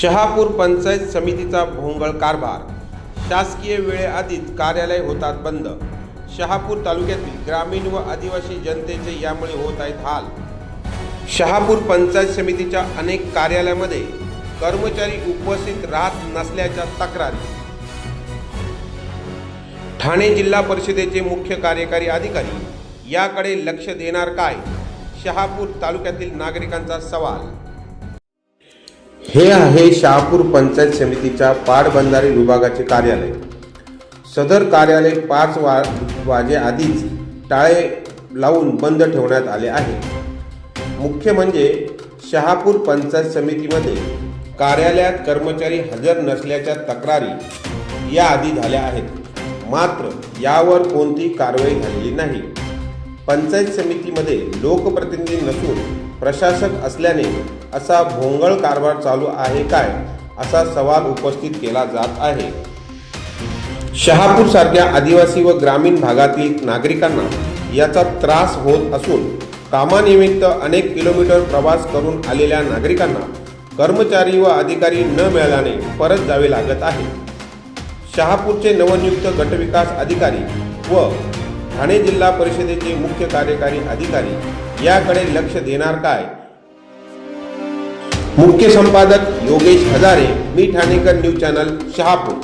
शहापूर पंचायत समितीचा भोंगळ कारभार. शासकीय वेळेआधीच कार्यालय होतात बंद. शहापूर तालुक्यातील ग्रामीण व आदिवासी जनतेचे यामुळे होत आहेत हाल. शहापूर पंचायत समितीच्या अनेक कार्यालयामध्ये कर्मचारी उपस्थित राहत नसल्याच्या तक्रारी. ठाणे जिल्हा परिषदेचे मुख्य कार्यकारी अधिकारी याकडे लक्ष देणार काय? शहापूर तालुक्यातील नागरिकांचा सवाल. हे आहे शहापूर पंचायत समितीच्या पाटबंधारे विभागाचे कार्यालय. सदर कार्यालय पाच वा वाजेआधीच टाळे लावून बंद ठेवण्यात आले आहे. मुख्य म्हणजे शहापूर पंचायत समितीमध्ये कार्यालयात कर्मचारी हजर नसल्याच्या तक्रारी याआधी झाल्या आहेत. मात्र यावर कोणती कारवाई झालेली नाही. पंचायत समितीमध्ये लोकप्रतिनिधी नसून प्रशासक असल्याने असा भोंगळ कारभार चालू आहे काय असा सवाल उपस्थित केला जात आहे. शहापूर सारख्या आदिवासी व ग्रामीण भागातील नागरिकांना याचा त्रास होत असून कामानिमित्त अनेक किलोमीटर प्रवास करून आलेल्या नागरिकांना कर्मचारी व अधिकारी न मिळाल्याने परत जावे लागत आहे. शहापूरचे नवनियुक्त गटविकास अधिकारी व ठाणे जिल्हा परिषदेचे मुख्य कार्यकारी अधिकारी याकडे लक्ष देणार काय? मुख्य संपादक योगेश हजारे मी ठाणेकर न्यूज चॅनल शहापूर.